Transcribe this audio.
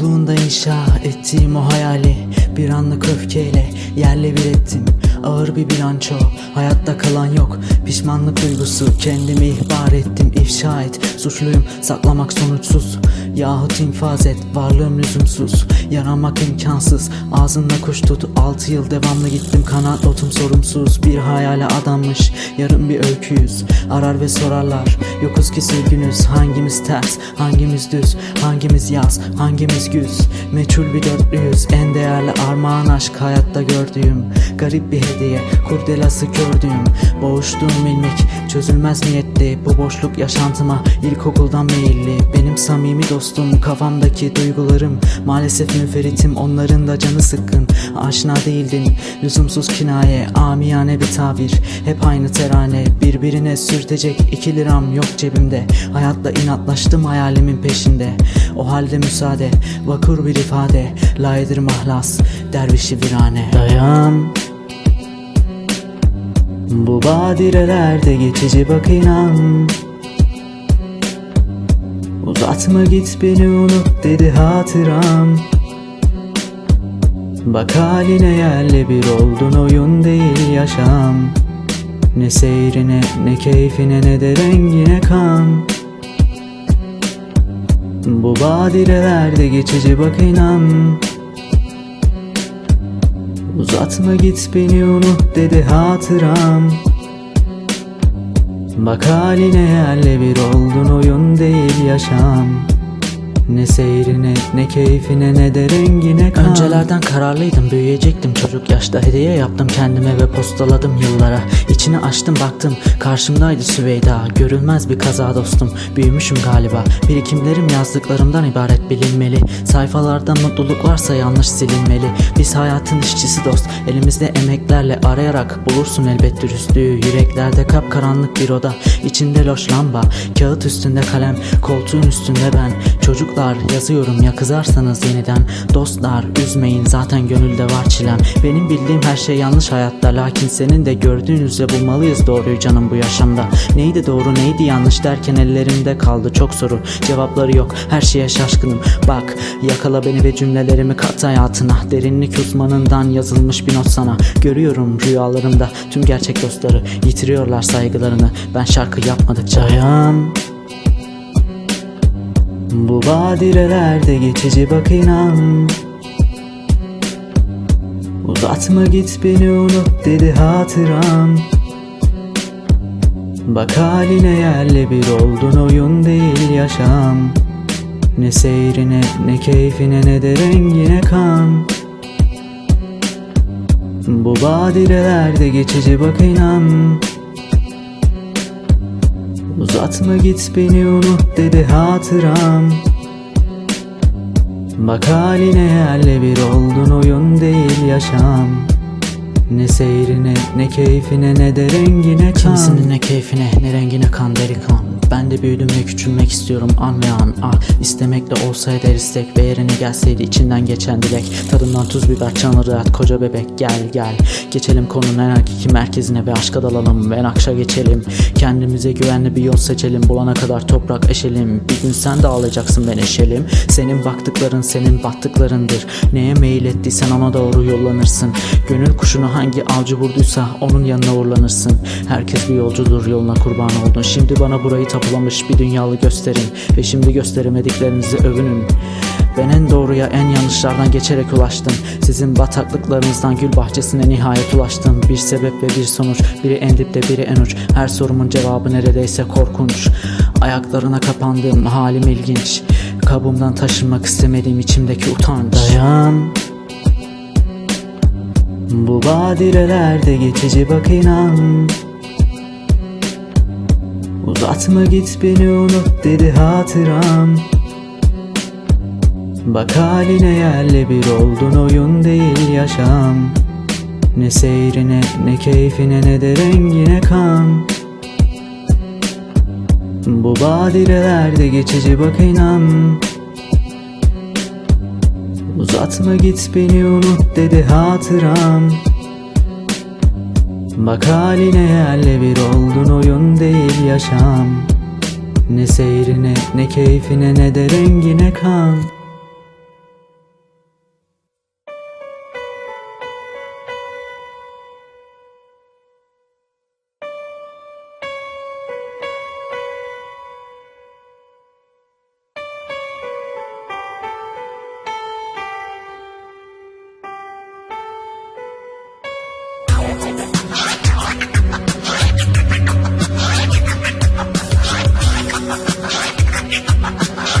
Kafamda inşa ettiğim o hayali Bir anlık öfkeyle yerle bir ettim Ağır bir bilanço Hayatta kalan yok. Pişmanlık duygusu Kendimi ihbar ettim ifşa et. Suçluyum saklamak sonuçsuz. Yahut infaz et Varlığım lüzumsuz. Yaramak imkansız. Ağzında kuş tut 6 yıl devamlı gittim. Kanat otum sorumsuz. Bir hayale adanmış Yarın bir öyküyüz. Arar ve sorarlar. Yokuz ki sürgünüz Hangimiz ters Hangimiz düz? Hangimiz yaz Hangimiz güz? Meçhul bir dörtlüyüz. En değerli armağan aşk Hayatta gördüğüm. Garip bir hediye Kurdelası kördüğüm Boğuştuğum ilmik Çözülmez niyetti Bu boşluk yaşantıma? İlkokuldan meyilli Benim samimi dostum Kafamdaki duygularım. Maalesef müferitim Onların da canı sıkkın. Aşina değildin Lüzumsuz kinaye Amiyane bir tabir. Hep aynı terane Birbirine sürtecek iki liram yok cebimde. Hayatla inatlaştım hayalimin peşinde. O halde müsaade Vakur bir ifade. Laydır mahlas Dervişi virane. Dayan bu badirelerde geçici bak inan. Uzatma git beni unut dedi hatıram. Bak haline yerle bir oldun oyun değil yaşam. Ne seyrine ne keyfine ne de rengine kan. Bu badirelerde geçici bak inan Uzatma git beni unut dedi hatıram. Bak haline yerle bir oldun oyun değil yaşam ne seyrine ne keyfine ne de rengine kan. Öncelerden kararlıydım büyüyecektim. Çocuk yaşta Hediye yaptım kendime ve postaladım yıllara. İçini açtım baktım karşımdaydı Süveyda. Görülmez bir kaza dostum büyümüşüm galiba. Birikimlerim yazdıklarımdan ibaret bilinmeli. Sayfalarda mutluluk varsa yanlış silinmeli. Biz hayatın işçisi dost elimizde emeklerle arayarak Bulursun elbet dürüstlüğü. Yüreklerde kapkaranlık bir oda içinde loş lamba Kağıt üstünde kalem koltuğun üstünde ben. Çocuklar yazıyorum ya kızarsanız yeniden. Dostlar üzmeyin zaten gönülde var çilem. Benim bildiğim her şey yanlış hayatta. Lakin senin de gördüğün üzere bulmalıyız doğruyu canım bu yaşamda. Neydi doğru neydi yanlış derken ellerimde kaldı çok soru. Cevapları yok her şeye şaşkınım. Bak yakala beni ve cümlelerimi kat hayatına. Derinlik uzmanından yazılmış bir not sana. Görüyorum rüyalarımda tüm gerçek dostları. Yitiriyorlar saygılarını. Ben şarkı yapmadıkça. Dayan bu badirelerde geçici bak inan. Uzatma git beni unut dedi hatıram Bak haline yerle bir oldun oyun değil yaşam. Ne seyrine ne keyfine ne de rengine kan. Bu badirelerde geçici bak inan. Uzatma git beni unut dedi hatıram Bak haline yerle bir oldun oyun değil yaşam. Ne seyrine ne keyfine ne de rengine kan Kimisinin ne keyfine ne rengine kan delikan Ben de büyüdüm ve küçülmek istiyorum. An ve an ah, İstemekle olsaydı her istek ve yerine gelseydi içinden geçen dilek. Tadından tuz biber çanırı at koca bebek gel gel. Geçelim konunun en hakiki merkezine ve aşka dalalım ve nakşa geçelim. Kendimize güvenli bir yol seçelim bulana kadar toprak eşelim. Bir gün sen de ağlayacaksın ben eşelim. Senin baktıkların senin battıklarındır. Neye meyil ettiysen ona doğru yollanırsın. Gönül kuşunu hangi avcı vurduysa onun yanına uğurlanırsın. Herkes bir yolcudur yoluna kurban oldun. Şimdi bana burayı tapulamış bir dünyalı gösterin Ve şimdi gösteremediklerinizi övünün. Ben en doğruya en yanlışlardan geçerek ulaştım. Sizin bataklıklarınızdan gül bahçesine nihayet ulaştım. Bir sebep ve bir sonuç Biri en dipte biri en uç. Her sorumun cevabı neredeyse korkunç. Ayaklarına kapandığım halim ilginç. Kabımdan taşınmak istemediğim içimdeki utanç. Dayan. Bu badirelerde geçici bak inan Uzatma git beni unut dedi hatıram. Bak haline yerle bir oldun oyun değil yaşam. Ne seyrine ne keyfine ne de rengine kan. Bu badirelerde geçici bak inan. Uzatma git beni unut dedi hatıram Bak haline yerle bir oldun oyun değil yaşam. Ne seyrine ne keyfine ne de rengine kan Ha, ha, ha, ha.